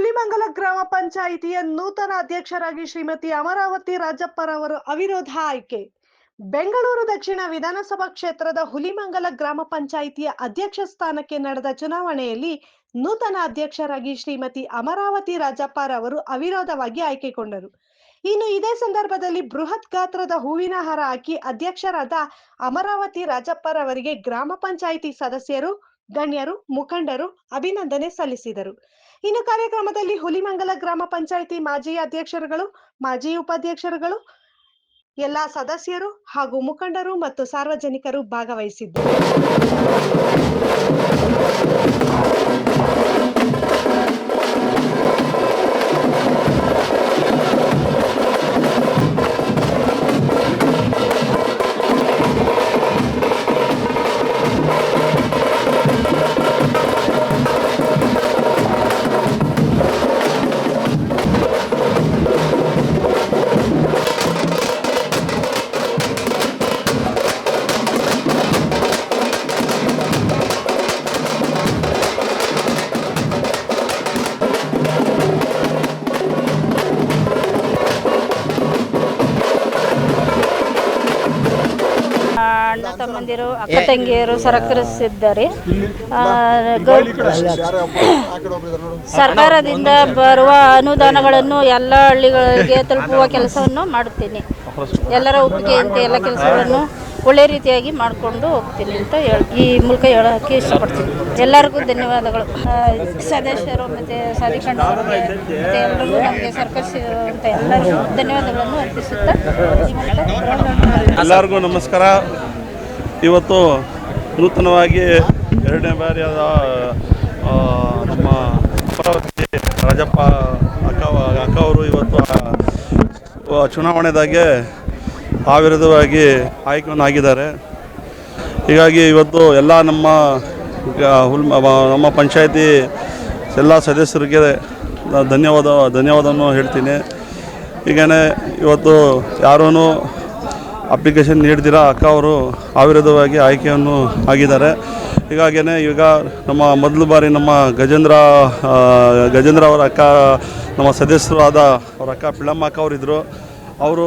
ಹುಲಿಮಂಗಲ ಗ್ರಾಮ ಪಂಚಾಯಿತಿಯ ನೂತನ ಅಧ್ಯಕ್ಷರಾಗಿ ಶ್ರೀಮತಿ ಅಮರಾವತಿ ರಾಜಪ್ಪರವರು ಅವಿರೋಧ ಆಯ್ಕೆ. ಬೆಂಗಳೂರು ದಕ್ಷಿಣ ವಿಧಾನಸಭಾ ಕ್ಷೇತ್ರದ ಹುಲಿಮಂಗಲ ಗ್ರಾಮ ಪಂಚಾಯಿತಿಯ ಅಧ್ಯಕ್ಷ ಸ್ಥಾನಕ್ಕೆ ನಡೆದ ಚುನಾವಣೆಯಲ್ಲಿ ನೂತನ ಅಧ್ಯಕ್ಷರಾಗಿ ಶ್ರೀಮತಿ ಅಮರಾವತಿ ರಾಜಪ್ಪರವರು ಅವಿರೋಧವಾಗಿ ಆಯ್ಕೆಗೊಂಡರು ಇನ್ನು ಇದೇ ಸಂದರ್ಭದಲ್ಲಿ ಬೃಹತ್ ಗಾತ್ರದ ಹೂವಿನ ಹಾರ ಹಾಕಿ ಅಧ್ಯಕ್ಷರಾದ ಅಮರಾವತಿ ರಾಜಪ್ಪರವರಿಗೆ ಗ್ರಾಮ ಪಂಚಾಯಿತಿ ಸದಸ್ಯರು ಗಣ್ಯರು ಮುಖಂಡರು ಅಭಿನಂದನೆ ಸಲ್ಲಿಸಿದರು. ಇನ್ನು ಕಾರ್ಯಕ್ರಮದಲ್ಲಿ ಹುಲಿಮಂಗಲ ಗ್ರಾಮ ಪಂಚಾಯಿತಿ ಮಾಜಿ ಅಧ್ಯಕ್ಷರುಗಳು, ಮಾಜಿ ಉಪಾಧ್ಯಕ್ಷರುಗಳು, ಎಲ್ಲಾ ಸದಸ್ಯರು ಹಾಗೂ ಮುಖಂಡರು ಮತ್ತು ಸಾರ್ವಜನಿಕರು ಭಾಗವಹಿಸಿದ್ದರು. ಅಣ್ಣ ಅಕ್ಕ ತಂಗಿಯರು ಸರಕರಿಸಿದ್ದಾರೆ. ಆ, ಗೌ- ಸರ್ಕಾರದಿಂದ ಬರುವ ಅನುದಾನಗಳನ್ನು ಎಲ್ಲ ಹಳ್ಳಿಗಳಿಗೆ ತಲುಪುವ ಕೆಲಸವನ್ನು ಮಾಡುತ್ತೇನೆ. ಎಲ್ಲರ ಒಪ್ಪಿಗೆಯಂತೆ ಎಲ್ಲ ಕೆಲಸಗಳನ್ನು ಒಳ್ಳೆ ರೀತಿಯಾಗಿ ಮಾಡಿಕೊಂಡು ಹೋಗ್ತೀನಿ ಅಂತ ಹೇಳಿ ಈ ಮೂಲಕ ಹೇಳೋಕ್ಕೆ ಇಷ್ಟಪಡ್ತೀನಿ. ಎಲ್ಲರಿಗೂ ಧನ್ಯವಾದಗಳು. ಆ, ಸದಸ್ಯರು ಮತ್ತು ಸಾಧಿಕೊಂಡವರು ಮತ್ತು ಎಲ್ಲರಿಗೂ ನಮಗೆ ಸಹಕರಿಸಿರುವಂಥ ಎಲ್ಲರಿಗೂ ಧನ್ಯವಾದಗಳನ್ನು ಅರ್ಪಿಸುತ್ತಾ ಈ ಮೂಲಕ ಎಲ್ಲರಿಗೂ ನಮಸ್ಕಾರ. ಇವತ್ತು ನೂತನವಾಗಿ ಎರಡನೇ ಬಾರಿ ಆದ ನಮ್ಮ ಅಮರಾವತಿ ರಾಜಪ್ಪ ಅಕ್ಕ ಅಕ್ಕ ಅವರು ಇವತ್ತು ಚುನಾವಣೆದಾಗೆ ಆವಿರುದ್ಧವಾಗಿ ಆಯ್ಕೆಯನ್ನು ಆಗಿದ್ದಾರೆ ಹೀಗಾಗಿ ಇವತ್ತು ಎಲ್ಲ ನಮ್ಮ ಹುಲ್ ನಮ್ಮ ಪಂಚಾಯತಿ ಎಲ್ಲ ಸದಸ್ಯರಿಗೆ ಧನ್ಯವಾದ, ಧನ್ಯವಾದವನ್ನು ಹೇಳ್ತೀನಿ. ಹೀಗೇ ಇವತ್ತು ಯಾರೂ ಅಪ್ಲಿಕೇಶನ್ ನೀಡ್ದಿರ ಅಕ್ಕ ಅವರು ಅವಿರೋಧವಾಗಿ ಆಯ್ಕೆಯನ್ನು ಆಗಿದ್ದಾರೆ. ಹೀಗಾಗಿಯೇ ಈಗ ನಮ್ಮ ಮೊದಲು ಬಾರಿ ನಮ್ಮ ಗಜೇಂದ್ರ ಗಜೇಂದ್ರ ಅವರ ಅಕ್ಕ, ನಮ್ಮ ಸದಸ್ಯರು ಆದ ಅವ್ರ ಅಕ್ಕ ಪಿಳಮ್ಮ ಅಕ್ಕ ಅವರಿದ್ದರು ಅವರು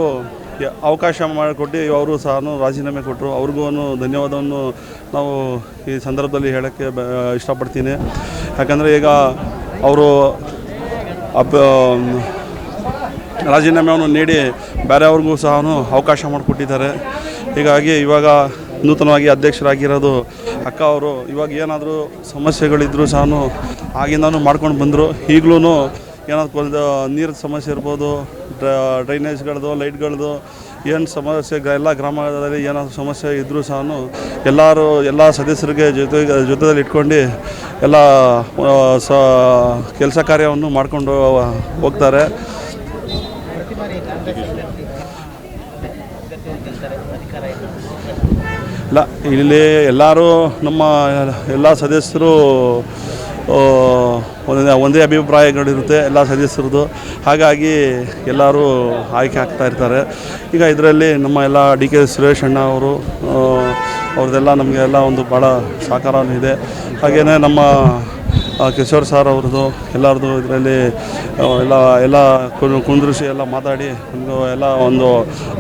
ಅವಕಾಶ ಮಾಡಿಕೊಟ್ಟು ಅವರು ಸಹ ರಾಜೀನಾಮೆ ಕೊಟ್ಟರು ಅವ್ರಿಗೂ ಧನ್ಯವಾದವನ್ನು ನಾವು ಈ ಸಂದರ್ಭದಲ್ಲಿ ಹೇಳೋಕ್ಕೆ ಇಷ್ಟಪಡ್ತೀನಿ. ಯಾಕಂದರೆ ಈಗ ಅವರು ರಾಜೀನಾಮೆಯನ್ನು ನೀಡಿ ಬೇರೆಯವ್ರಿಗೂ ಸಹ ಅವಕಾಶ ಮಾಡಿಕೊಟ್ಟಿದ್ದಾರೆ. ಹೀಗಾಗಿ ಇವಾಗ ನೂತನವಾಗಿ ಅಧ್ಯಕ್ಷರಾಗಿರೋದು ಅಕ್ಕ ಅವರು. ಇವಾಗ ಏನಾದರೂ ಸಮಸ್ಯೆಗಳಿದ್ದರೂ ಸಹ ಆಗಿಂದನೂ ಮಾಡ್ಕೊಂಡು ಬಂದರು. ಈಗಲೂ ಏನಾದ್ರು ನೀರಿನ ಸಮಸ್ಯೆ ಇರ್ಬೋದು ಡ್ರೈನೇಜ್ಗಳದ್ದು ಲೈಟ್ಗಳದ್ದು ಏನು ಸಮಸ್ಯೆ ಎಲ್ಲ ಗ್ರಾಮದಲ್ಲಿ ಏನಾದರೂ ಸಮಸ್ಯೆ ಇದ್ದರೂ ಸಹ ಎಲ್ಲರೂ, ಎಲ್ಲ ಸದಸ್ಯರಿಗೆ ಜೊತೆ ಜೊತೆಯಲ್ಲಿ ಇಟ್ಕೊಂಡು ಎಲ್ಲ ಸ, ಕೆಲಸ ಕಾರ್ಯವನ್ನು ಮಾಡಿಕೊಂಡು ಹೋಗ್ತಾರೆ. ಇಲ್ಲ, ಇಲ್ಲಿ ಎಲ್ಲರೂ ನಮ್ಮ ಎಲ್ಲ ಸದಸ್ಯರು ಒಂದೇ ಒಂದೇ ಅಭಿಪ್ರಾಯಗಳಿರುತ್ತೆ ಎಲ್ಲ ಸದಸ್ಯರದ್ದು. ಹಾಗಾಗಿ ಎಲ್ಲರೂ ಆಯ್ಕೆ ಆಗ್ತಾ ಇರ್ತಾರೆ. ಈಗ ಇದರಲ್ಲಿ ನಮ್ಮ ಎಲ್ಲ ಡಿ ಕೆ ಸುರೇಶ್ ಅಣ್ಣ ಅವರು ಅವ್ರದ್ದೆಲ್ಲ ನಮಗೆ ಎಲ್ಲ ಒಂದು ಭಾಳ ಸಹಕಾರವೂ ಇದೆ. ಹಾಗೆಯೇ ನಮ್ಮ ಕಿಶೋರ್ ಸರ್ ಅವ್ರದ್ದು ಎಲ್ಲರದ್ದು ಇದರಲ್ಲಿ ಎಲ್ಲ ಎಲ್ಲ ಕುಂದ್ರಿಸಿ ಎಲ್ಲ ಮಾತಾಡಿ ಒಂದು ಎಲ್ಲ ಒಂದು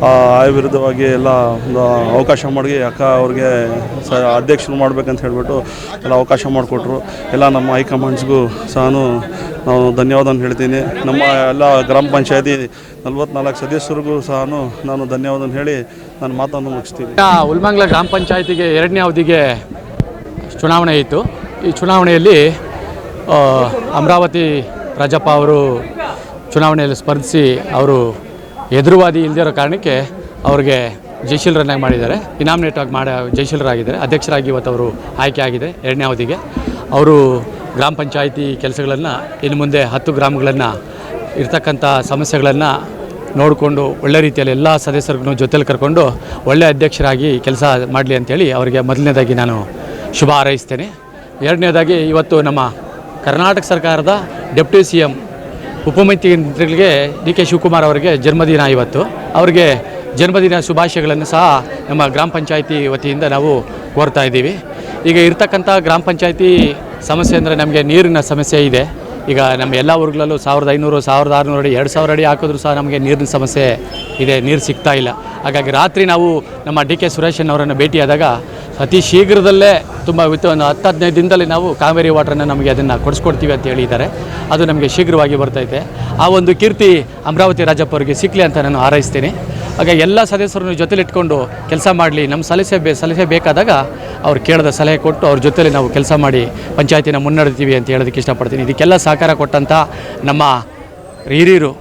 ಆ, ಆಯ ವಿರುದ್ಧವಾಗಿ ಎಲ್ಲ ಒಂದು ಅವಕಾಶ ಮಾಡಿ ಅಕ್ಕ ಅವ್ರಿಗೆ ಸ ಅಧ್ಯಕ್ಷರು ಮಾಡ್ಬೇಕಂತ ಹೇಳಿಬಿಟ್ಟು ಎಲ್ಲ ಅವಕಾಶ ಮಾಡಿಕೊಟ್ರು. ಎಲ್ಲ ನಮ್ಮ ಹೈಕಮಾಂಡ್ಸ್ಗೂ ಸಹನು ನಾನು ಧನ್ಯವಾದ ಹೇಳ್ತೀನಿ. ನಮ್ಮ ಎಲ್ಲ ಗ್ರಾಮ ಪಂಚಾಯತಿ ನಲ್ವತ್ನಾಲ್ಕು ಸದಸ್ಯರಿಗೂ ಸಹ ನಾನು ಧನ್ಯವಾದ ಹೇಳಿ ನನ್ನ ಮಾತನ್ನು ಮುಗಿಸ್ತೀನಿ. ಉಲ್ಮಂಗ್ಲ ಗ್ರಾಮ ಪಂಚಾಯತಿಗೆ ಎರಡನೇ ಅವಧಿಗೆ ಚುನಾವಣೆ ಇತ್ತು. ಈ ಚುನಾವಣೆಯಲ್ಲಿ ಅಮರಾವತಿ ರಾಜಪ್ಪ ಅವರು ಚುನಾವಣೆಯಲ್ಲಿ ಸ್ಪರ್ಧಿಸಿ ಅವರು ಎದುರುವಾದಿ ಇಲ್ಲದಿರೋ ಕಾರಣಕ್ಕೆ ಅವ್ರಿಗೆ ಜಯಶೀಲರನ್ನಾಗಿ ಮಾಡಿದ್ದಾರೆ. ಇನಾಮಿನೇಟ್ ಆಗಿ ಮಾಡಿ ಜಯಶೀಲರಾಗಿದ್ದಾರೆ ಅಧ್ಯಕ್ಷರಾಗಿ ಇವತ್ತು ಅವರು ಆಯ್ಕೆ ಆಗಿದೆ. ಎರಡನೇ ಅವಧಿಗೆ. ಅವರು ಗ್ರಾಮ ಪಂಚಾಯಿತಿ ಕೆಲಸಗಳನ್ನು ಇನ್ನು ಮುಂದೆ ಹತ್ತು ಗ್ರಾಮಗಳನ್ನು ಇರ್ತಕ್ಕಂಥ ಸಮಸ್ಯೆಗಳನ್ನು ನೋಡಿಕೊಂಡು ಒಳ್ಳೆ ರೀತಿಯಲ್ಲಿ ಎಲ್ಲ ಸದಸ್ಯರಿಗೂ ಜೊತೆಲಿ ಕರ್ಕೊಂಡು ಒಳ್ಳೆ ಅಧ್ಯಕ್ಷರಾಗಿ ಕೆಲಸ ಮಾಡಲಿ ಅಂತೇಳಿ ಅವರಿಗೆ ಮೊದಲನೇದಾಗಿ ನಾನು ಶುಭ ಹಾರೈಸ್ತೇನೆ. ಎರಡನೇದಾಗಿ ಇವತ್ತು ನಮ್ಮ ಕರ್ನಾಟಕ ಸರ್ಕಾರದ ಡೆಪ್ಟಿ ಸಿ ಎಂ ಉಪಮುಖ್ಯಮಂತ್ರಿಗಳಿಗೆ ಡಿ ಕೆ ಶಿವಕುಮಾರ್ ಅವರಿಗೆ ಜನ್ಮದಿನ ಇವತ್ತು. ಅವರಿಗೆ ಜನ್ಮದಿನ ಶುಭಾಶಯಗಳನ್ನು ಸಹ ನಮ್ಮ ಗ್ರಾಮ ಪಂಚಾಯಿತಿ ವತಿಯಿಂದ ನಾವು ಕೋರ್ತಾ ಇದ್ದೀವಿ. ಈಗ ಇರ್ತಕ್ಕಂಥ ಗ್ರಾಮ ಪಂಚಾಯಿತಿ ಸಮಸ್ಯೆ ಅಂದರೆ ನಮಗೆ ನೀರಿನ ಸಮಸ್ಯೆ ಇದೆ. ಈಗ ನಮ್ಮ ಎಲ್ಲ ಊರುಗಳಲ್ಲೂ ಸಾವಿರದ ಐನೂರು, ಸಾವಿರದ ಆರುನೂರು ಅಡಿ, ಎರಡು ಸಾವಿರ ಅಡಿ ಹಾಕಿದ್ರು ಸಹ ನಮಗೆ ನೀರಿನ ಸಮಸ್ಯೆ ಇದೆ, ನೀರು ಸಿಗ್ತಾ ಇಲ್ಲ. ಹಾಗಾಗಿ ರಾತ್ರಿ ನಾವು ನಮ್ಮ ಡಿ ಕೆ ಸುರೇಶನ್ ಅವರನ್ನು ಭೇಟಿಯಾದಾಗ ಅತಿ ಶೀಘ್ರದಲ್ಲೇ ತುಂಬ ವಿತ್ ಒಂದು ಹತ್ತು, ಹದಿನೈದು ದಿನದಲ್ಲಿ ನಾವು ಕಾವೇರಿ ವಾಟ್ರನ್ನು ನಮಗೆ ಅದನ್ನು ಕೊಡಿಸ್ಕೊಡ್ತೀವಿ ಅಂತ ಹೇಳಿದ್ದಾರೆ. ಅದು ನಮಗೆ ಶೀಘ್ರವಾಗಿ ಬರ್ತೈತೆ. ಆ ಒಂದು ಕೀರ್ತಿ ಅಮರಾವತಿ ರಾಜಪ್ಪ ಅವರಿಗೆ ಸಿಕ್ಕಲಿ ಅಂತ ನಾನು ಹಾರೈಸ್ತೀನಿ. ಆಗ ಎಲ್ಲ ಸದಸ್ಯರನ್ನು ಜೊತೆಲಿಟ್ಕೊಂಡು ಕೆಲಸ ಮಾಡಲಿ ನಮ್ಮ ಸಲಹೆ ಬೇ ಸಲಹೆ ಬೇಕಾದಾಗ ಅವ್ರು ಕೇಳಿದ ಸಲಹೆ ಕೊಟ್ಟು ಅವ್ರ ಜೊತೆಲಿ ನಾವು ಕೆಲಸ ಮಾಡಿ ಪಂಚಾಯತಿನ ಮುನ್ನಡೆತೀವಿ ಅಂತ ಹೇಳೋದಕ್ಕೆ ಇಷ್ಟಪಡ್ತೀನಿ. ಇದಕ್ಕೆಲ್ಲ ಸಹಕಾರ ಕೊಟ್ಟಂಥ ನಮ್ಮ ಹಿರಿಯರು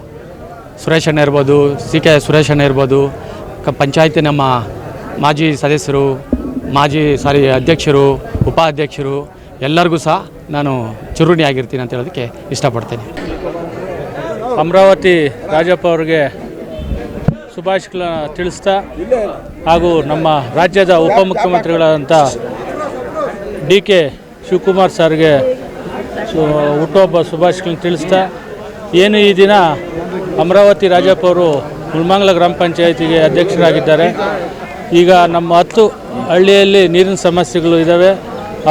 ಸುರೇಶ್ ಅಣ್ಣ ಇರ್ಬೋದು ಸಿ ಕೆ ಸುರೇಶ್ ಅಣ್ಣ ಇರ್ಬೋದು, ಕ ಪಂಚಾಯತಿ ನಮ್ಮ ಮಾಜಿ ಸದಸ್ಯರು, ಮಾಜಿ, ಸಾರಿ, ಅಧ್ಯಕ್ಷರು, ಉಪಾಧ್ಯಕ್ಷರು ಎಲ್ಲರಿಗೂ ಸಹ ನಾನು ಚಿರುಣಿ ಆಗಿರ್ತೀನಿ ಅಂತ ಹೇಳೋದಕ್ಕೆ ಇಷ್ಟಪಡ್ತೀನಿ. ಅಮರಾವತಿ ರಾಜಪ್ಪ ಅವರಿಗೆ ಶುಭಾಶಯಗಳನ್ನ ತಿಳಿಸ್ತಾ ಹಾಗೂ ನಮ್ಮ ರಾಜ್ಯದ ಉಪಮುಖ್ಯಮಂತ್ರಿಗಳಾದಂಥ ಡಿ ಕೆ ಶಿವಕುಮಾರ್ ಸರ್ಗೆ ಹುಟ್ಟುಹಬ್ಬ ಶುಭಾಶಯಗಳನ್ನು ತಿಳಿಸ್ತಾ, ಏನು ಈ ದಿನ ಅಮರಾವತಿ ರಾಜಪ್ಪ ಅವರು ಮುಳ್ಮಂಗಲ ಗ್ರಾಮ ಪಂಚಾಯಿತಿಗೆ ಅಧ್ಯಕ್ಷರಾಗಿದ್ದಾರೆ. ಈಗ ನಮ್ಮ ಹತ್ತು ಹಳ್ಳಿಯಲ್ಲಿ ನೀರಿನ ಸಮಸ್ಯೆಗಳು ಇದ್ದಾವೆ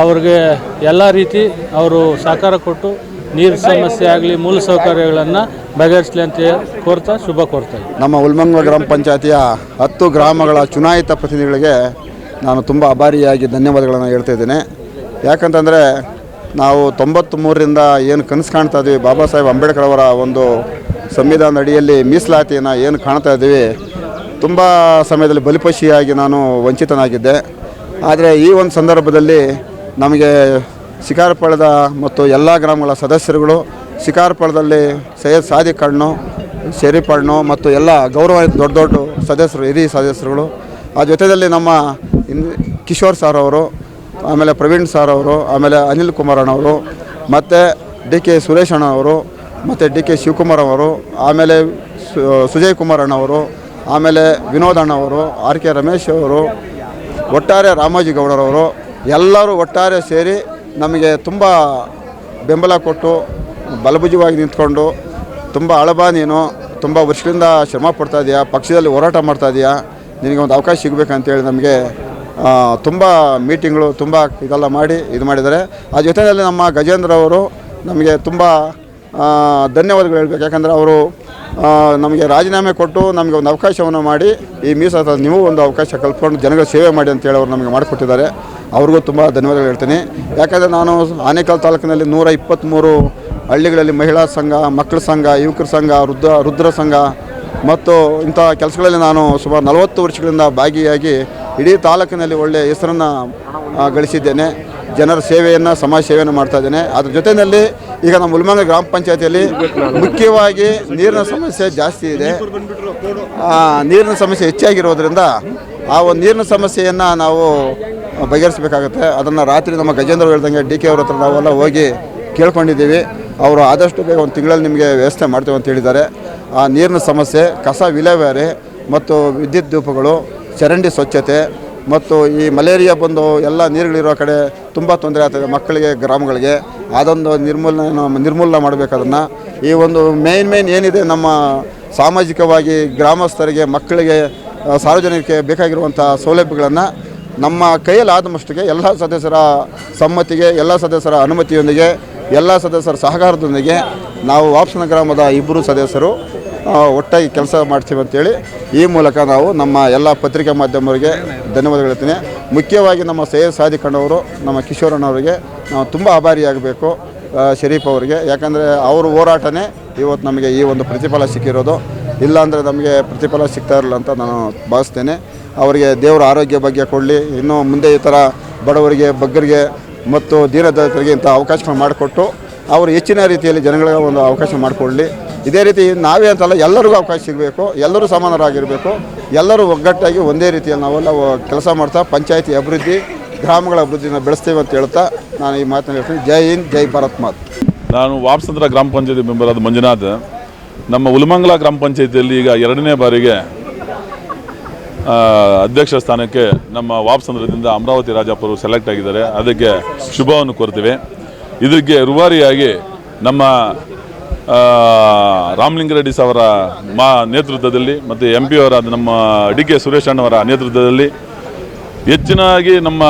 ಅವ್ರಿಗೆ ಎಲ್ಲ ರೀತಿ ಅವರು ಸಹಕಾರ ಕೊಟ್ಟು ನೀರು ಸಮಸ್ಯೆ ಆಗಲಿ ಮೂಲಸೌಕರ್ಯಗಳನ್ನು ಬಗೆಹರಿಸಲಿ ಅಂತ ಕೋರ್ತಾ ಶುಭ ಕೋರ್ತಾ. ನಮ್ಮ ಉಲ್ಮಂಗ ಗ್ರಾಮ ಪಂಚಾಯತಿಯ ಹತ್ತು ಗ್ರಾಮಗಳ ಚುನಾಯಿತ ಪ್ರತಿನಿಧಿಗಳಿಗೆ ನಾನು ತುಂಬ ಅಭಾರಿಯಾಗಿ ಧನ್ಯವಾದಗಳನ್ನು ಹೇಳ್ತಾ ಇದ್ದೇನೆ ಯಾಕಂತಂದರೆ ನಾವು ತೊಂಬತ್ತ್ಮೂರರಿಂದ ಏನು ಕನಸು ಕಾಣ್ತಾ ಇದ್ದೀವಿ, ಬಾಬಾ ಸಾಹೇಬ್ ಅಂಬೇಡ್ಕರ್ ಅವರ ಒಂದು ಸಂವಿಧಾನದ ಅಡಿಯಲ್ಲಿ ಮೀಸಲಾತಿಯನ್ನು ಏನು ಕಾಣ್ತಾ ಇದ್ದೀವಿ, ತುಂಬ ಸಮಯದಲ್ಲಿ ಬಲಿಪಶಿಯಾಗಿ ನಾನು ವಂಚಿತನಾಗಿದ್ದೆ ಆದರೆ ಈ ಒಂದು ಸಂದರ್ಭದಲ್ಲಿ ನಮಗೆ ಶಿಕಾರಪಳದ ಮತ್ತು ಎಲ್ಲ ಗ್ರಾಮಗಳ ಸದಸ್ಯರುಗಳು ಶಿಕಾರಪಳದಲ್ಲಿ ಸೈಯದ್ ಸಾದಿಕ್ ಕಣ್ಣು ಶರೀಫ್ ಮತ್ತು ಎಲ್ಲ ಗೌರವ ದೊಡ್ಡ ದೊಡ್ಡ ಸದಸ್ಯರು, ಹಿರಿಯ ಸದಸ್ಯರುಗಳು. ಆ ಜೊತೆಯಲ್ಲಿ ನಮ್ಮ ಕಿಶೋರ್ ಸರ್ ಅವರು, ಆಮೇಲೆ ಪ್ರವೀಣ್ ಸರ್ ಅವರು, ಆಮೇಲೆ ಅನಿಲ್ ಕುಮಾರ್ ಅಣ್ಣವರು ಮತ್ತು ಡಿ ಕೆ ಸುರೇಶ್ ಅಣ್ಣವರು ಮತ್ತು ಡಿ ಕೆ ಶಿವಕುಮಾರ್ ಅವರು, ಆಮೇಲೆ ಸುಜಯ್ ಕುಮಾರ್ ಅಣ್ಣವರು ಆಮೇಲೆ ವಿನೋದ್ ಅಣ್ಣವರು ಆರ್ ಕೆ ರಮೇಶ್ ಅವರು, ಒಟ್ಟಾರೆ ರಾಮಾಜಿ ಗೌಡರವರು, ಎಲ್ಲರೂ ಒಟ್ಟಾರೆ ಸೇರಿ ನಮಗೆ ತುಂಬ ಬೆಂಬಲ ಕೊಟ್ಟು ಬಲಭುಜವಾಗಿ ನಿಂತ್ಕೊಂಡು ತುಂಬ ಅಳಬಾ ನೀನು, ತುಂಬ ವರ್ಷದಿಂದ ಶ್ರಮ ಪಡ್ತಾ ಇದೆಯಾ, ಪಕ್ಷದಲ್ಲಿ ಹೋರಾಟ ಮಾಡ್ತಾ ಇದೆಯಾ, ನಿನಗೆ ಒಂದು ಅವಕಾಶ ಸಿಗಬೇಕಂತೇಳಿ ನಮಗೆ ತುಂಬ ಮೀಟಿಂಗ್ಗಳು, ತುಂಬ ಇದೆಲ್ಲ ಮಾಡಿ, ಇದು ಮಾಡಿದ್ದಾರೆ. ಆ ಜೊತೆಯಲ್ಲಿ ನಮ್ಮ ಗಜೇಂದ್ರ ಅವರು ನಮಗೆ ತುಂಬ ಧನ್ಯವಾದಗಳು ಹೇಳ್ಬೇಕು. ಯಾಕಂದರೆ ಅವರು ನಮಗೆ ರಾಜೀನಾಮೆ ಕೊಟ್ಟು ನಮಗೆ ಒಂದು ಅವಕಾಶವನ್ನು ಮಾಡಿ, ಈ ಮೀಸಲಾತ ನೀವು ಒಂದು ಅವಕಾಶ ಕಲ್ತ್ಕೊಂಡು ಜನಗಳ ಸೇವೆ ಮಾಡಿ ಅಂತೇಳಿ ಅವರು ನಮಗೆ ಮಾಡಿಕೊಟ್ಟಿದ್ದಾರೆ. ಅವ್ರಿಗೂ ತುಂಬ ಧನ್ಯವಾದಗಳು ಹೇಳ್ತೀನಿ. ಯಾಕಂದರೆ ನಾನು ಆನೇಕಲ್ ತಾಲೂಕಿನಲ್ಲಿ ನೂರ ಇಪ್ಪತ್ತ್ಮೂರು ಹಳ್ಳಿಗಳಲ್ಲಿ ಮಹಿಳಾ ಸಂಘ, ಮಕ್ಕಳ ಸಂಘ, ಯುವಕರ ಸಂಘ, ವೃದ್ಧ ರುದ್ರ ಸಂಘ ಮತ್ತು ಇಂಥ ಕೆಲಸಗಳಲ್ಲಿ ನಾನು ಸುಮಾರು ನಲವತ್ತು ವರ್ಷಗಳಿಂದ ಭಾಗಿಯಾಗಿ ಇಡೀ ತಾಲೂಕಿನಲ್ಲಿ ಒಳ್ಳೆಯ ಹೆಸರನ್ನು ಗಳಿಸಿದ್ದೇನೆ. ಜನರ ಸೇವೆಯನ್ನು, ಸಮಾಜ ಸೇವೆಯನ್ನು ಮಾಡ್ತಾ ಇದ್ದೇನೆ. ಅದ್ರ ಜೊತೆಯಲ್ಲಿ ಈಗ ನಮ್ಮ ಉಲ್ಮಂಗ ಗ್ರಾಮ ಪಂಚಾಯತಿಯಲ್ಲಿ ಮುಖ್ಯವಾಗಿ ನೀರಿನ ಸಮಸ್ಯೆ ಜಾಸ್ತಿ ಇದೆ. ನೀರಿನ ಸಮಸ್ಯೆ ಹೆಚ್ಚಾಗಿರೋದ್ರಿಂದ ಆ ಒಂದು ನೀರಿನ ಸಮಸ್ಯೆಯನ್ನು ನಾವು ಬಗೆಹರಿಸಬೇಕಾಗುತ್ತೆ. ಅದನ್ನು ರಾತ್ರಿ ನಮ್ಮ ಗಜೇಂದ್ರ ಹೇಳ್ದಂಗೆ ಡಿ ಕೆ ಅವ್ರ ಹತ್ರ ನಾವೆಲ್ಲ ಹೋಗಿ ಕೇಳ್ಕೊಂಡಿದ್ದೀವಿ. ಅವರು ಆದಷ್ಟು ಬೇಗ ಒಂದು ತಿಂಗಳಲ್ಲಿ ನಿಮಗೆ ವ್ಯವಸ್ಥೆ ಮಾಡ್ತೇವೆ ಅಂತ ಹೇಳಿದ್ದಾರೆ. ಆ ನೀರಿನ ಸಮಸ್ಯೆ, ಕಸ ವಿಲೇವಾರಿ ಮತ್ತು ವಿದ್ಯುತ್ ದೀಪಗಳು ಚರಂಡಿ ಸ್ವಚ್ಛತೆ ಮತ್ತು ಈ ಮಲೇರಿಯಾ ಬಂದು ಎಲ್ಲ ನೀರುಗಳಿರೋ ಕಡೆ ತುಂಬ ತೊಂದರೆ ಆಗ್ತದೆ ಮಕ್ಕಳಿಗೆ, ಗ್ರಾಮಗಳಿಗೆ. ಅದೊಂದು ನಿರ್ಮೂಲನ ನಿರ್ಮೂಲನೆ ಮಾಡಬೇಕಾದನ್ನು ಈ ಒಂದು ಮೇಯ್ನ್ ಮೇಯ್ನ್ ಏನಿದೆ ನಮ್ಮ ಸಾಮಾಜಿಕವಾಗಿ ಗ್ರಾಮಸ್ಥರಿಗೆ, ಮಕ್ಕಳಿಗೆ ಸಾರ್ವಜನಿಕರಿಗೆ ಬೇಕಾಗಿರುವಂಥ ಸೌಲಭ್ಯಗಳನ್ನು ನಮ್ಮ ಕೈಯಲ್ಲಿ ಆದಮಷ್ಟಿಗೆ ಎಲ್ಲ ಸದಸ್ಯರ ಸಮ್ಮತಿಗೆ, ಎಲ್ಲ ಸದಸ್ಯರ ಅನುಮತಿಯೊಂದಿಗೆ ಎಲ್ಲ ಸದಸ್ಯರ ಸಹಕಾರದೊಂದಿಗೆ ನಾವು ವಾಪ್ಸನ ಗ್ರಾಮದ ಇಬ್ಬರು ಸದಸ್ಯರು ಒಟ್ಟಾಗಿ ಕೆಲಸ ಮಾಡ್ತೀವಿ ಅಂತೇಳಿ ಈ ಮೂಲಕ ನಾವು ನಮ್ಮ ಎಲ್ಲ ಪತ್ರಿಕಾ ಮಾಧ್ಯಮರಿಗೆ ಧನ್ಯವಾದಗಳು ಹೇಳ್ತೀನಿ. ಮುಖ್ಯವಾಗಿ ನಮ್ಮ ಸೈಯದ್ ಸಾಧಿ ಕಂಡವರು ನಮ್ಮ ಕಿಶೋರಣ್ಣವರಿಗೆ ನಾವು ತುಂಬ ಆಭಾರಿಯಾಗಬೇಕು ಶರೀಫ್ ಅವರಿಗೆ. ಯಾಕಂದರೆ ಅವರು ಹೋರಾಟನೇ ಇವತ್ತು ನಮಗೆ ಈ ಒಂದು ಪ್ರತಿಫಲ ಸಿಕ್ಕಿರೋದು. ಇಲ್ಲಾಂದರೆ ನಮಗೆ ಪ್ರತಿಫಲ ಸಿಗ್ತಾ ಇರಲ್ಲ ಅಂತ ನಾನು ಭಾವಿಸ್ತೇನೆ. ಅವರಿಗೆ ದೇವರ ಆರೋಗ್ಯ ಬಗ್ಗೆ ಕೊಡಲಿ, ಇನ್ನೂ ಮುಂದೆ ಈ ಥರ ಬಡವರಿಗೆ, ಬಗ್ಗರಿಗೆ ಮತ್ತು ದೀನದಲಿತರಿಗೆ ಇಂಥ ಅವಕಾಶ ಮಾಡಿಕೊಟ್ಟು ಅವರು ಹೆಚ್ಚಿನ ರೀತಿಯಲ್ಲಿ ಜನಗಳಿಗೆ ಒಂದು ಅವಕಾಶ ಮಾಡಿಕೊಡಲಿ. ಇದೇ ರೀತಿ ನಾವೇ ಅಂತಲ್ಲ, ಎಲ್ಲರಿಗೂ ಅವಕಾಶ ಸಿಗಬೇಕು, ಎಲ್ಲರೂ ಸಮಾನರಾಗಿರಬೇಕು, ಎಲ್ಲರೂ ಒಗ್ಗಟ್ಟಾಗಿ ಒಂದೇ ರೀತಿಯಲ್ಲಿ ನಾವೆಲ್ಲ ಕೆಲಸ ಮಾಡ್ತಾ ಪಂಚಾಯತಿ ಅಭಿವೃದ್ಧಿ, ಗ್ರಾಮಗಳ ಅಭಿವೃದ್ಧಿನ ಬೆಳೆಸ್ತೇವೆ ಅಂತ ಹೇಳ್ತಾ ನಾನು ಈ ಮಾತನ್ನು ಹೇಳ್ತೀನಿ. ಜೈ ಹಿಂದ್, ಜೈ ಭಾರತ್ ಮಾತ್. ನಾನು ವಾಪಸಂದ್ರ ಗ್ರಾಮ ಪಂಚಾಯತಿ ಮೆಂಬರ್ ಆದ ಮಂಜುನಾಥ್. ನಮ್ಮ ಉಲಮಂಗಲ ಗ್ರಾಮ ಪಂಚಾಯತಿಯಲ್ಲಿ ಈಗ ಎರಡನೇ ಬಾರಿಗೆ ಅಧ್ಯಕ್ಷ ಸ್ಥಾನಕ್ಕೆ ನಮ್ಮ ವಾಪಸಂದ್ರದಿಂದ ಅಮರಾವತಿ ರಾಜಪ್ಪರು ಸೆಲೆಕ್ಟ್ ಆಗಿದ್ದಾರೆ. ಅದಕ್ಕೆ ಶುಭವನ್ನು ಕೋರ್ತೀವಿ. ಇದಕ್ಕೆ ರುವಾರಿಯಾಗಿ ನಮ್ಮ ರಾಮಲಿಂಗರೆಡ್ಡಿ ಅವರ ಮಾ ನೇತೃತ್ವದಲ್ಲಿ ಮತ್ತು ಎಂ ಪಿ ಅವರಾದ ನಮ್ಮ ಡಿ ಕೆ ಸುರೇಶ್ ಅಣ್ಣವರ ನೇತೃತ್ವದಲ್ಲಿ ಹೆಚ್ಚಿನಾಗಿ ನಮ್ಮ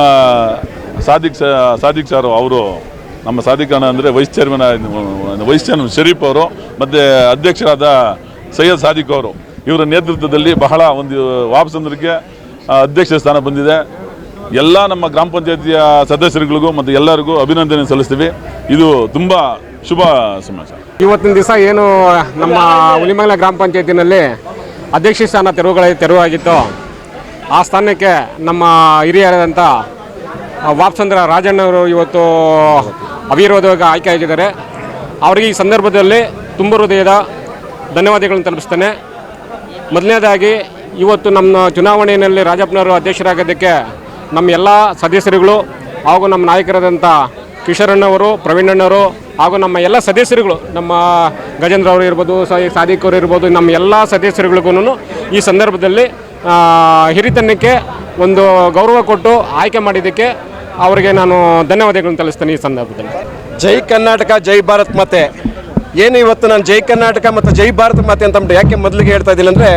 ಸಾದಿಕ್ ಸಾದಿಕ್ ಸರ್ ಅವರು, ನಮ್ಮ ಸಾಧಿಕಾನ ಅಂದರೆ vice chairman vice chairman Sharif ಅವರು, ಮತ್ತು ಅಧ್ಯಕ್ಷರಾದ ಸೈಯದ್ ಸಾದಿಕ್ ಅವರು. ಇವರ ನೇತೃತ್ವದಲ್ಲಿ ಬಹಳ ಒಂದು ವಾಪಸಂದ್ರಿಗೆ ಅಧ್ಯಕ್ಷ ಸ್ಥಾನ ಬಂದಿದೆ. ಎಲ್ಲ ನಮ್ಮ ಗ್ರಾಮ ಪಂಚಾಯತಿಯ ಸದಸ್ಯರುಗಳಿಗೂ ಮತ್ತು ಎಲ್ಲರಿಗೂ ಅಭಿನಂದನೆ ಸಲ್ಲಿಸ್ತೀವಿ. ಇದು ತುಂಬ ಶುಭ ಸಮಾಚಾರ. ಇವತ್ತಿನ ದಿವಸ ಏನು ನಮ್ಮ ಹುಲಿಮಂಗಲ ಗ್ರಾಮ ಪಂಚಾಯತಿನಲ್ಲಿ ಅಧ್ಯಕ್ಷ ಸ್ಥಾನ ತೆರವುಗಳ ತೆರವಾಗಿತ್ತು. ಆ ಸ್ಥಾನಕ್ಕೆ ನಮ್ಮ ಹಿರಿಯರಾದಂಥ ವಾಪ್ಸಂದ್ರ ರಾಜಣ್ಣವರು ಇವತ್ತು ಅವಿರೋಧವಾಗಿ ಆಯ್ಕೆ ಆಗಿದ್ದಾರೆ. ಅವರಿಗೆ ಈ ಸಂದರ್ಭದಲ್ಲಿ ತುಂಬ ಹೃದಯದ ಧನ್ಯವಾದಗಳನ್ನು ತಲುಪಿಸ್ತೇನೆ. ಮೊದಲನೇದಾಗಿ ಇವತ್ತು ನಮ್ಮ ಚುನಾವಣೆಯಲ್ಲಿ ರಾಜಪ್ಪನವರು ಅಧ್ಯಕ್ಷರಾಗೋದಕ್ಕೆ ನಮ್ಮ ಎಲ್ಲ ಸದಸ್ಯರುಗಳು ಹಾಗೂ ನಮ್ಮ ನಾಯಕರಾದಂಥ ಕಿಶೋರಣ್ಣವರು ಪ್ರವೀಣಣ್ಣವರು ಹಾಗೂ ನಮ್ಮ ಎಲ್ಲ ಸದಸ್ಯರುಗಳು, ನಮ್ಮ ಗಜೇಂದ್ರ ಅವರು ಇರ್ಬೋದು ಸಾದಿಕ್ ಅವರು ಇರ್ಬೋದು, ನಮ್ಮ ಎಲ್ಲ ಸದಸ್ಯರುಗಳಿಗೂ ಈ ಸಂದರ್ಭದಲ್ಲಿ ಹಿರಿತನಕ್ಕೆ ಒಂದು ಗೌರವ ಕೊಟ್ಟು ಆಯ್ಕೆ ಮಾಡಿದ್ದಕ್ಕೆ ಅವರಿಗೆ ನಾನು ಧನ್ಯವಾದಗಳನ್ನು ತಿಳಿಸ್ತೇನೆ ಈ ಸಂದರ್ಭದಲ್ಲಿ. ಜೈ ಕರ್ನಾಟಕ, ಜೈ ಭಾರತ್ ಮಾತೆ. ಏನು ಇವತ್ತು ನಾನು ಜೈ ಕರ್ನಾಟಕ ಮತ್ತು ಜೈ ಭಾರತ ಮಾತೆ ಅಂತ ಅಂದ್ಬಿಟ್ಟು ಯಾಕೆ ಮೊದಲಿಗೆ ಹೇಳ್ತಾ ಇದ್ದೀನಿ ಅಂದರೆ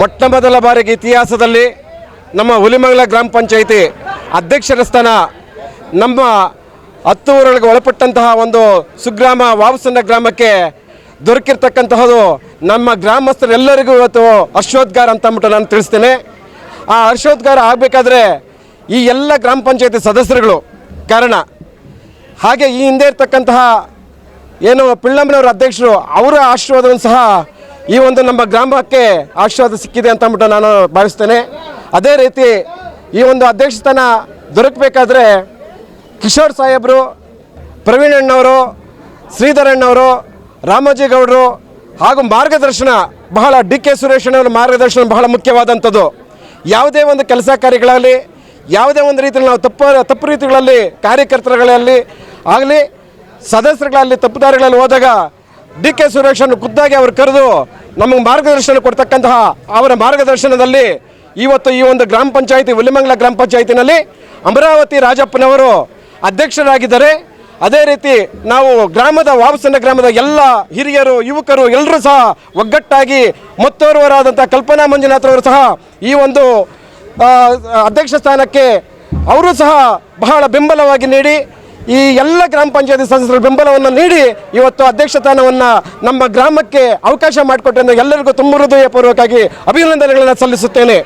ಮೊಟ್ಟ ಮೊದಲ ಬಾರಿಗೆ ಇತಿಹಾಸದಲ್ಲಿ ನಮ್ಮ ಹುಲಿಮಂಗಲ ಗ್ರಾಮ ಪಂಚಾಯಿತಿ ಅಧ್ಯಕ್ಷರ ಸ್ಥಾನ, ನಮ್ಮ ಹತ್ತು ಊರೊಳಗೆ ಒಳಪಟ್ಟಂತಹ ಒಂದು ಸುಗ್ರಾಮ ವಾವಸನ್ನ ಗ್ರಾಮಕ್ಕೆ ದೊರಕಿರ್ತಕ್ಕಂತಹದು ನಮ್ಮ ಗ್ರಾಮಸ್ಥರೆಲ್ಲರಿಗೂ ಇವತ್ತು ಹರ್ಷೋದ್ಗಾರ ಅಂತ ಅಂದ್ಬಿಟ್ಟು ನಾನು ತಿಳಿಸ್ತೇನೆ. ಆ ಹರ್ಷೋದ್ಗಾರ ಆಗಬೇಕಾದ್ರೆ ಈ ಎಲ್ಲ ಗ್ರಾಮ ಪಂಚಾಯತಿ ಸದಸ್ಯರುಗಳು ಕಾರಣ. ಹಾಗೆ ಈ ಹಿಂದೆ ಇರ್ತಕ್ಕಂತಹ ಏನು ಪಿಳ್ಳಂಬಿನವರ ಅಧ್ಯಕ್ಷರು, ಅವರ ಆಶೀರ್ವಾದವನ್ನು ಸಹ ಈ ಒಂದು ನಮ್ಮ ಗ್ರಾಮಕ್ಕೆ ಆಶೀರ್ವಾದ ಸಿಕ್ಕಿದೆ ಅಂತ ಅಂದ್ಬಿಟ್ಟು ನಾನು ಭಾವಿಸ್ತೇನೆ. ಅದೇ ರೀತಿ ಈ ಒಂದು ಅಧ್ಯಕ್ಷ ಸ್ಥಾನ ದೊರಕಬೇಕಾದ್ರೆ ಕಿಶೋರ್ ಸಾಹೇಬರು ಪ್ರವೀಣಣ್ಣವರು ಶ್ರೀಧರಣ್ಣವರು ರಾಮೋಜಿಗೌಡರು ಹಾಗೂ ಮಾರ್ಗದರ್ಶನ ಬಹಳ ಡಿ ಕೆ ಸುರೇಶಣ್ಣವರ ಮಾರ್ಗದರ್ಶನ ಬಹಳ ಮುಖ್ಯವಾದಂಥದ್ದು. ಯಾವುದೇ ಒಂದು ಕೆಲಸ ಕಾರ್ಯಗಳಲ್ಲಿ ಯಾವುದೇ ಒಂದು ರೀತಿಯಲ್ಲಿ ನಾವು ತಪ್ಪು ತಪ್ಪು ರೀತಿಗಳಲ್ಲಿ ಕಾರ್ಯಕರ್ತರುಗಳಲ್ಲಿ ಆಗಲಿ ಸದಸ್ಯರುಗಳಲ್ಲಿ ತಪ್ಪುದಾರಿಗಳಲ್ಲಿ ಹೋದಾಗ ಡಿ ಕೆ ಸುರೇಶನ್ನು ಖುದ್ದಾಗಿ ಅವರು ಕರೆದು ನಮಗೆ ಮಾರ್ಗದರ್ಶನ ಕೊಡ್ತಕ್ಕಂತಹ ಅವರ ಮಾರ್ಗದರ್ಶನದಲ್ಲಿ ಇವತ್ತು ಈ ಒಂದು ಗ್ರಾಮ ಪಂಚಾಯಿತಿ, ಹುಲಿಮಂಗಲ ಗ್ರಾಮ ಪಂಚಾಯಿತಿನಲ್ಲಿ ಅಮರಾವತಿ ರಾಜಪ್ಪನವರು ಅಧ್ಯಕ್ಷರಾಗಿದ್ದಾರೆ. ಅದೇ ರೀತಿ ನಾವು ಗ್ರಾಮದ ವಾಪಸನ ಗ್ರಾಮದ ಎಲ್ಲ ಹಿರಿಯರು, ಯುವಕರು ಎಲ್ಲರೂ ಸಹ ಒಗ್ಗಟ್ಟಾಗಿ ಮತ್ತೋರ್ವರಾದಂಥ ಕಲ್ಪನಾ ಮಂಜುನಾಥ್ರವರು ಸಹ ಈ ಒಂದು ಅಧ್ಯಕ್ಷ ಸ್ಥಾನಕ್ಕೆ ಅವರು ಸಹ ಬಹಳ ಬೆಂಬಲವಾಗಿ ನೀಡಿ ಈ ಎಲ್ಲ ಗ್ರಾಮ ಪಂಚಾಯತಿ ಸದಸ್ಯರ ಬೆಂಬಲವನ್ನು ನೀಡಿ ಇವತ್ತು ಅಧ್ಯಕ್ಷ ಸ್ಥಾನವನ್ನು ನಮ್ಮ ಗ್ರಾಮಕ್ಕೆ ಅವಕಾಶ ಮಾಡಿಕೊಟ್ಟರಿಂದ ಎಲ್ಲರಿಗೂ ತುಂಬ ಹೃದಯಪೂರ್ವಕವಾಗಿ ಅಭಿನಂದನೆಗಳನ್ನು ಸಲ್ಲಿಸುತ್ತೇನೆ.